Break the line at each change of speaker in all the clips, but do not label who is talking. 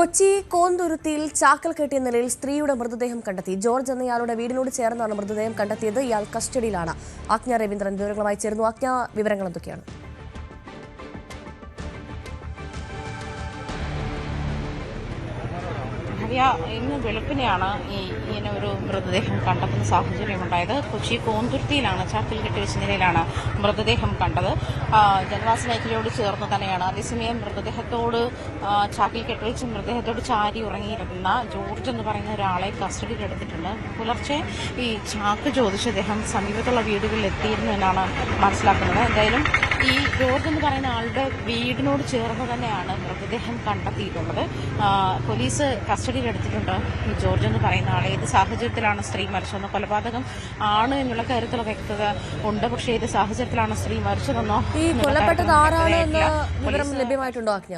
കൊച്ചി കോന്തുരുത്തിയിൽ ചാക്കൽ കെട്ടിയ നിലയിൽ സ്ത്രീയുടെ മൃതദേഹം കണ്ടെത്തി. ജോർജ് എന്നയാളുടെ വീടിനോട് ചേർന്നാണ് മൃതദേഹം കണ്ടെത്തിയത്. ഇയാൾ കസ്റ്റഡിയിലാണ്. ആജ്ഞ രവീന്ദ്രൻ വിവരങ്ങളുമായി ചേർന്നു ആജ്ഞ വിവരങ്ങൾ എന്തൊക്കെയാണ്?
ഭാര്യ ഇന്ന് വെളുപ്പിനെയാണ് ഈ ഇങ്ങനെ ഒരു മൃതദേഹം കണ്ടെത്തുന്ന സാഹചര്യമുണ്ടായത് കൊച്ചി കോന്തുരുത്തിയിലാണ് ചാക്കിൽ കെട്ടിവെച്ച നിലയിലാണ് മൃതദേഹം കണ്ടത്. ജനവാസ മേഖലയോട് ചേർന്ന് തന്നെയാണ് അതേസമയം മൃതദേഹത്തോട് ചാക്കിൽ കെട്ടിവെച്ച് മൃതദേഹത്തോട് ചാരി ഉറങ്ങിയിരുന്ന ജോർജ് എന്ന് പറയുന്ന ഒരാളെ കസ്റ്റഡിയിൽ എടുത്തിട്ടുണ്ട്. പുലർച്ചെ ഈ ചാക്ക് ചോദിച്ച അദ്ദേഹം സമീപത്തുള്ള വീടുകളിൽ എത്തിയിരുന്നു എന്നാണ് മനസ്സിലാക്കുന്നത്. എന്തായാലും ഈ ജോർജ് എന്ന് പറയുന്ന ആളുടെ വീടിനോട് ചേർന്ന് തന്നെയാണ് മൃതദേഹം കണ്ടെത്തിയിട്ടുള്ളത്. പോലീസ് കസ്റ്റഡിയിൽ എടുത്തിട്ടുണ്ട് ഈ ജോർജ് എന്ന് പറയുന്ന ആളെ. ഏത് സാഹചര്യത്തിലാണ് സ്ത്രീ മരിച്ചതെന്ന് കൊലപാതകം ആണ് എന്നുള്ള കാര്യത്തിലുള്ള വ്യക്തത ഉണ്ട്. പക്ഷേ ഏത് സാഹചര്യത്തിലാണ് സ്ത്രീ മരിച്ചതെന്നോ
ഈ കൊല്ലപ്പെട്ടത്. വിവരം ലഭ്യമായിട്ടുണ്ടോ ആജ്ഞ?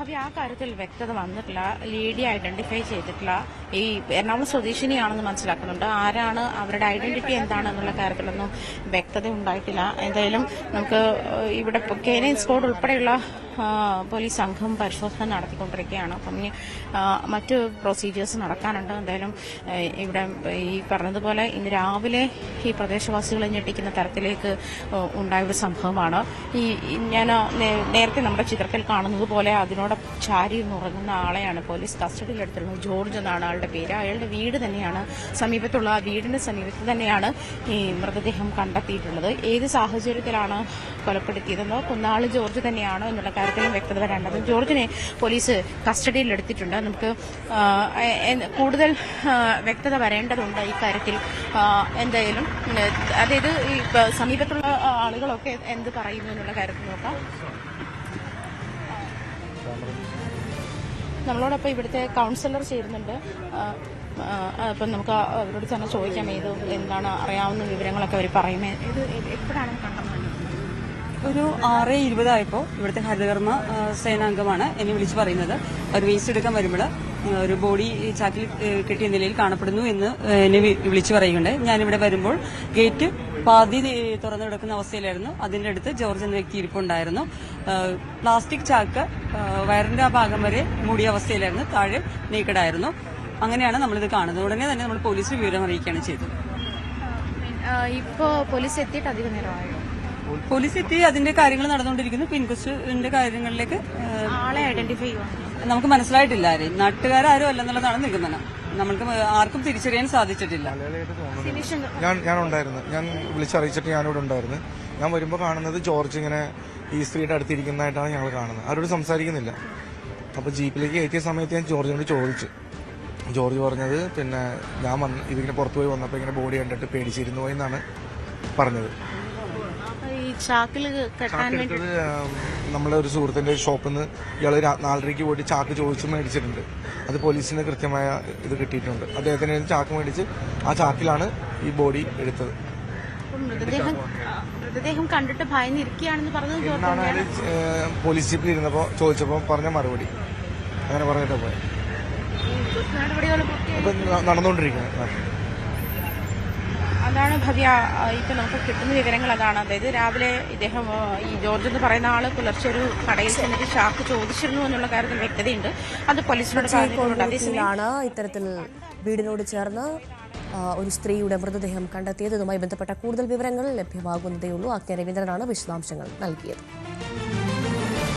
ഭവ്യ ആ കാര്യത്തിൽ വ്യക്തത വന്നിട്ടില്ല. ലേഡി ഐഡന്റിഫൈ ചെയ്തിട്ടില്ല. ഈ എറണാകുളം സ്വദേശിനിയാണെന്ന് മനസ്സിലാക്കുന്നുണ്ട്. ആരാണ്? അവരുടെ ഐഡന്റിറ്റി എന്താണെന്നുള്ള കാര്യത്തിലൊന്നും വ്യക്തത ഉണ്ടായിട്ടില്ല. എന്തായാലും നമുക്ക് ഇവിടെ കേരള സ്കോഡ് ഉൾപ്പെടെയുള്ള പോലീസ് സംഘം പരിശോധന നടത്തിക്കൊണ്ടിരിക്കുകയാണ്. അപ്പം ഇനി മറ്റു പ്രൊസീജിയേഴ്സ് നടക്കാനുണ്ട്. എന്തായാലും ഇവിടെ ഈ പറഞ്ഞതുപോലെ ഇന്ന് രാവിലെ ഈ പ്രദേശവാസികളെ ഞെട്ടിക്കുന്ന തരത്തിലേക്ക് ഉണ്ടായ ഒരു സംഭവമാണ്. ഈ ഞാൻ നേരത്തെ നമ്മുടെ ചിത്രത്തിൽ കാണുന്നത് പോലെ അതിനോട് ചാരി ഉറങ്ങുന്ന ആളെയാണ് പോലീസ് കസ്റ്റഡിയിലെടുത്തിരുന്നത്. ജോർജ് എന്നാണ് ആളുടെ പേര് അയാളുടെ വീട് തന്നെയാണ് സമീപത്തുള്ള ആ സമീപത്ത് തന്നെയാണ് ഈ മൃതദേഹം കണ്ടെത്തിയിട്ടുള്ളത്. ഏത് സാഹചര്യത്തിലാണ് കൊലപ്പെടുത്തിയതെന്നോ കുന്നാൾ ജോർജ് തന്നെയാണോ എന്നുള്ള കാര്യത്തിലും വ്യക്തത വരേണ്ടത്. ജോർജിനെ പോലീസ് കസ്റ്റഡിയിൽ എടുത്തിട്ടുണ്ട്. നമുക്ക് കൂടുതൽ വ്യക്തത വരേണ്ടതുണ്ട് ഇക്കാര്യത്തിൽ കാര്യത്തിൽ. എന്തായാലും അതായത് ഈ സമീപത്തുള്ള ആളുകളൊക്കെ എന്ത് പറയുന്നു എന്നുള്ള കാര്യത്തിൽ നോക്കാം. നമ്മളോടൊപ്പം ഇവിടുത്തെ കൗൺസിലർ ചേരുന്നുണ്ട്. അപ്പം നമുക്ക് അവരോട് തന്നെ ചോദിക്കാം ഏത് എന്താണ് അറിയാവുന്ന വിവരങ്ങളൊക്കെ അവർ പറയുമേ ഇത് എപ്പോഴാണ്
ഒരു ആറ് ഇരുപതായപ്പോൾ ഇവിടുത്തെ ഹരിതകർമ്മ സേനാംഗമാണ് എന്നെ വിളിച്ചു പറയുന്നത്. ഒരു വേസ്റ്റ് എടുക്കാൻ വരുമ്പോൾ ഒരു ബോഡി ചാക്കിൽ കിട്ടിയ നിലയിൽ കാണപ്പെടുന്നു എന്ന് എന്നെ വിളിച്ചു പറയുകയുണ്ട് ഞാനിവിടെ വരുമ്പോൾ ഗേറ്റ് പാതി തുറന്നു കിടക്കുന്ന അവസ്ഥയിലായിരുന്നു. അതിന്റെ അടുത്ത് ജോർജ് എന്ന വ്യക്തി ഇരിപ്പുണ്ടായിരുന്നു. പ്ലാസ്റ്റിക് ചാക്ക് വയറിന്റെ ആ ഭാഗം വരെ മൂടിയ അവസ്ഥയിലായിരുന്നു. താഴെ നീക്കടായിരുന്നു അങ്ങനെയാണ് നമ്മളിത് കാണുന്നത്. ഉടനെ തന്നെ നമ്മൾ പോലീസ് വിവരം അറിയിക്കുകയാണ് ചെയ്തത്.
ഇപ്പോ പോലീസ് എത്തിയിട്ട് അധികം നേരമായോ?
പോലീസ് എത്തി അതിന്റെ കാര്യങ്ങൾ നടന്നുകൊണ്ടിരിക്കുന്നു. പിൻകുസ്റ്റിന്റെ കാര്യങ്ങളിലേക്ക്
ആളെ ഐഡന്റിഫൈ
നമുക്ക് മനസ്സിലായിട്ടില്ല ആരെയും. നാട്ടുകാരും അല്ലെന്നുള്ളതാണ് നിഗമനം. നമ്മൾക്ക് ആർക്കും തിരിച്ചറിയാൻ സാധിച്ചിട്ടില്ല.
ഞാൻ ഞാൻ ഉണ്ടായിരുന്നു ഞാൻ വിളിച്ചറിയിച്ചിട്ട് ഞാനിവിടെ ഉണ്ടായിരുന്നു. ഞാൻ വരുമ്പോൾ കാണുന്നത് ജോർജ് ഇങ്ങനെ ഈ സ്ത്രീയുടെ അടുത്തിരിക്കുന്നതായിട്ടാണ് ഞങ്ങൾ കാണുന്നത്. അവരോട് സംസാരിക്കുന്നില്ല. അപ്പോൾ ജീപ്പിലേക്ക് കയറ്റിയ സമയത്ത് ഞാൻ ജോർജിനോട് ചോദിച്ചു. ജോർജ് പറഞ്ഞത് പിന്നെ ഞാൻ വന്ന് ഇതിങ്ങനെ പുറത്തു പോയി വന്നപ്പോൾ ഇങ്ങനെ ബോഡി കണ്ടിട്ട് പേടിച്ചിരുന്നു എന്നാണ് പറഞ്ഞത്.
ഈ ചാക്കിൽ കെട്ടാൻ വേണ്ടി
ചാക്കെടുത്തത് നമ്മളെ ഒരു സുഹൃത്തിന്റെ ഷോപ്പിൽ നിന്ന് ഇയാൾ നാലരയ്ക്ക് പോയിട്ട് ചാക്ക് ചോദിച്ച് മേടിച്ചിട്ടുണ്ട്. അത് പോലീസിന് കൃത്യമായ ഇത് കിട്ടിയിട്ടുണ്ട്. അദ്ദേഹത്തിന് ചാക്ക് മേടിച്ച് ആ ചാക്കിലാണ് ഈ ബോഡി എടുത്തത്.
അപ്പം മൃതദേഹം ആ, മൃതദേഹം കണ്ടിട്ട് ഭയന്നിരിക്കുകയാണെന്ന് പറഞ്ഞത് ജോർജ്
എന്നാണ് അയാൾ പോലീസ് ജീപ്പിൽ ഇരുന്നപ്പോൾ ചോദിച്ചപ്പോൾ പറഞ്ഞ മറുപടി. അങ്ങനെ പറഞ്ഞിട്ട് പോയത്
നടപടികൾ പൂർത്തിയായി
ഇപ്പം നടന്നുകൊണ്ടിരിക്കുന്നത് ആ.
അതാണ് ഭവ്യ ഇപ്പം നമുക്ക് കിട്ടുന്ന വിവരങ്ങൾ അതാണ്. അതായത് രാവിലെ ഇദ്ദേഹം ഈ ജോർജ് എന്ന് പറയുന്ന ആൾ പുലർച്ചെ ഒരു കടയിൽ ചെന്നിട്ട് ഷാക്ക് ചോദിച്ചിരുന്നു എന്നുള്ള കാര്യത്തിൽ വ്യക്തതയുണ്ട്. അത് പോലീസിനോട് പറഞ്ഞിട്ടുണ്ട്.
ഇത്തരത്തിൽ വീടിനോട് ചേർന്ന് ഒരു സ്ത്രീയുടെ മൃതദേഹം കണ്ടെത്തിയത്. ഇതുമായി ബന്ധപ്പെട്ട കൂടുതൽ വിവരങ്ങൾ ലഭ്യമാകുന്നതേയുള്ളൂ. ആജ്ഞ രവീന്ദ്രനാണ് വിശദാംശങ്ങൾ നൽകിയത്.